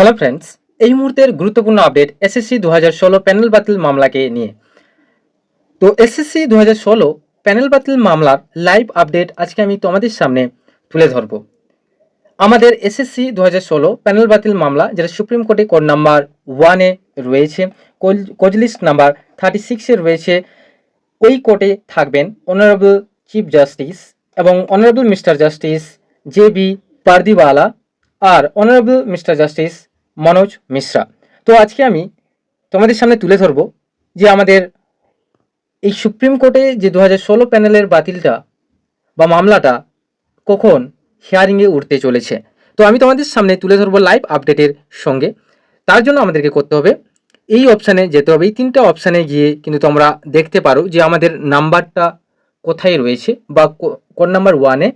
Hello friends এই মুহূর্তের গুরুত্বপূর্ণ আপডেট এসএসসি দু হাজার ষোলো প্যানেল বাতিল মামলাকে নিয়ে। তো এসএসসি দু হাজার ষোলো প্যানেল বাতিল মামলার লাইভ আপডেট আজকে আমি তোমাদের সামনে তুলে ধরব। আমাদের এসএসসি দু হাজার ষোলো প্যানেল বাতিল মামলা, যেটা সুপ্রিম কোর্টে কোড নাম্বার ওয়ানে রয়েছে কোজ লিস্ট নাম্বার থার্টি সিক্সে রয়েছে, ওই কোর্টে থাকবেন অনারেবল চিফ জাস্টিস এবং honourable mister justice J B Pardiwala আর honourable mister justice Manoj Mishra. তো আজকে আমি তোমাদের সামনে তুলে ধরব যে আমাদের এই সুপ্রিম কোর্টে যে দু ষোলো প্যানেলের বাতিলটা বা মামলাটা কখন হিয়ারিংয়ে উঠতে চলেছে। তো আমি তোমাদের সামনে তুলে ধরবো লাইভ আপডেটের সঙ্গে। তার জন্য আমাদেরকে করতে হবে এই অপশানে যেতে হবে। এই তিনটা অপশানে গিয়ে কিন্তু তোমরা দেখতে পারো যে আমাদের নাম্বারটা কোথায় রয়েছে বা কোন নাম্বার ওয়ানে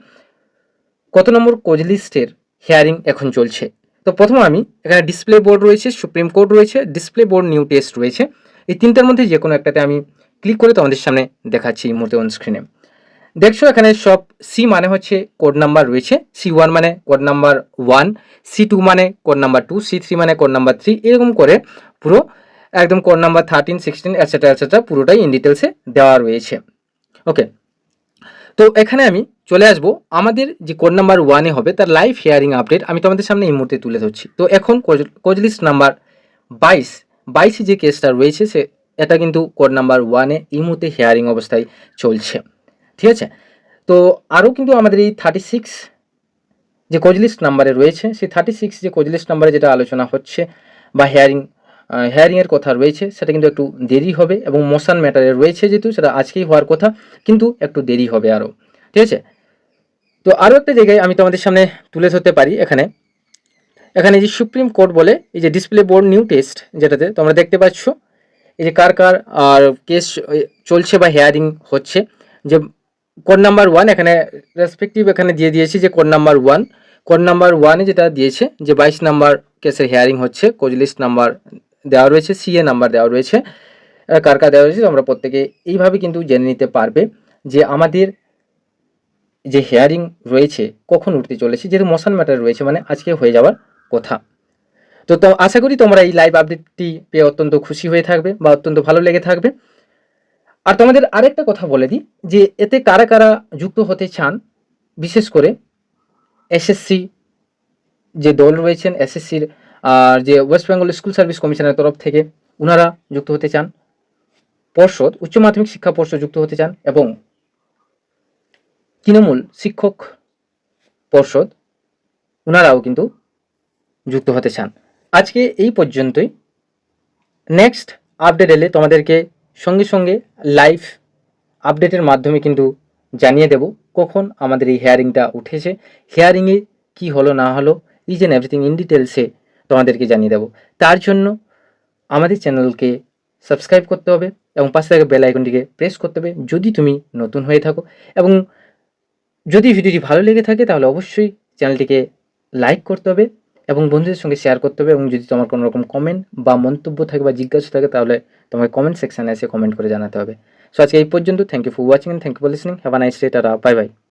কত নম্বর কোজ লিস্টের হিয়ারিং এখন চলছে। তো প্রথমে আমি এখানে ডিসপ্লে বোর্ড রয়েছে সুপ্রিম কোর্ট রয়েছে ডিসপ্লে বোর্ড নিউ টেস্ট রয়েছে। এই তিনটার মধ্যে যে কোনো একটাতে আমি ক্লিক করে তোমাদের সামনে দেখাচ্ছি এই মুহূর্তে অন স্ক্রিনে দেখছ এখানে সব সি মানে হচ্ছে কোড নাম্বার রয়েছে। সি ওয়ান মানে code number one C two মানে code number two C three মানে কোড নাম্বার থ্রি এরকম করে পুরো একদম code number thirteen sixteen etcetera etcetera পুরোটাই ইন ডিটেলসে দেওয়া রয়েছে। ওকে তো এখানে আমি চলে আসব। আমাদের যে কোড নাম্বার ওয়ানে হবে, তার লাইভ হিয়ারিং আপডেট আমি তোমাদের সামনে এই মুহূর্তে তুলে ধরছি। তো এখন কোজ লিস্ট নাম্বার বাইশ, বাইশে যে কেসটা রয়েছে, সে, এটা কিন্তু কোড নাম্বার ওয়ানে এই মুহূর্তে হিয়ারিং অবস্থায় চলছে। ঠিক আছে? তো আরও কিন্তু আমাদের এই থার্টি সিক্স যে কোজলিস্ট নাম্বারে রয়েছে, সেই থার্টি সিক্স যে কোজলিস্ট নাম্বারে যেটা আলোচনা হচ্ছে বা হেয়ারিং হেয়ারিংয়ের কথা রয়েছে, সেটা কিন্তু একটু দেরি হবে এবং মোশন ম্যাটারে রয়েছে যেহেতু, সেটা আজকেই হওয়ার কথা, কিন্তু একটু দেরি হবে আরও ঠিক আছে? তো আরও একটা জায়গায় আমি তোমাদের সামনে তুলে ধরতে পারি এখানে। এখানে যে সুপ্রিম কোর্ট বলে, এই যে ডিসপ্লে বোর্ড নিউ টেস্ট যেটাতে তোমরা দেখতে পাচ্ছ, এই যে কার কার আর কেস চলছে বা হেয়ারিং হচ্ছে, যে কোড নাম্বার ওয়ান এখানে রেসপেক্টিভ এখানে দিয়ে দিয়েছি যে code number one code number ওয়ানে যেটা দিয়েছে, যে বাইশ নাম্বার কেসের হেয়ারিং হচ্ছে কোজ লিস্ট নাম্বার দেওয়া রয়েছে সিএ নাম্বার দেওয়া রয়েছে। কার কার দেওয়া রয়েছে তোমরা প্রত্যেকে এইভাবে কিন্তু জেনে নিতে পারবে যে আমাদের যে হেয়ারিং রয়েছে, কখন উঠতে চলেছে, যেহেতু মোশন ম্যাটার রয়েছে মানে আজকে হয়ে যাওয়ার কথা। তো তো আশা করি তোমরা এই লাইভ আপডেটটি পেয়ে অত্যন্ত খুশি হয়ে থাকবে বা অত্যন্ত ভালো লেগে থাকবে। আর তোমাদের আরেকটা কথা বলে দিই, যে এতে কারা কারা যুক্ত হতে চান, বিশেষ করে এসএসসি যে দল রয়েছেন এসএসসির আর যে ওয়েস্ট বেঙ্গল স্কুল সার্ভিস কমিশনের তরফ থেকে ওনারা যুক্ত হতে চান, পর্ষদ, উচ্চ মাধ্যমিক শিক্ষা পর্ষদ যুক্ত হতে চান এবং তৃণমূল শিক্ষক পর্ষদ ওনারাও কিন্তু যুক্ত হতে চান। আজকে এই পর্যন্তই। নেক্সট আপডেট এলে তোমাদেরকে সঙ্গে সঙ্গে লাইভ আপডেটের মাধ্যমে কিন্তু জানিয়ে দেব কখন আমাদের এই হেয়ারিংটা উঠেছে। হেয়ারিংয়ে কি হলো, না হলো ইজ এন এভরিথিং ইন ডিটেলসে তোমাদেরকে জানিয়ে দেবো। তার জন্য আমাদের চ্যানেলকে সাবস্ক্রাইব করতে হবে এবং পাশে থাকা বেল আইকনটিকে প্রেস করতে হবে যদি তুমি নতুন হয়ে থাকো। এবং যদি ভিডিওটি ভালো লেগে থাকে তাহলে অবশ্যই চ্যানেলটিকে লাইক করতে হবে এবং বন্ধুদের সঙ্গে শেয়ার করতে হবে এবং যদি তোমার কোনো রকম কমেন্ট বা মন্তব্য থাকে বা জিজ্ঞাসা থাকে তাহলে তোমাকে কমেন্ট সেকশানে এসে কমেন্ট করে জানাতে হবে। সো আজকে এই পর্যন্ত। Thank you for watching thank you for listening have a nice day tata bye bye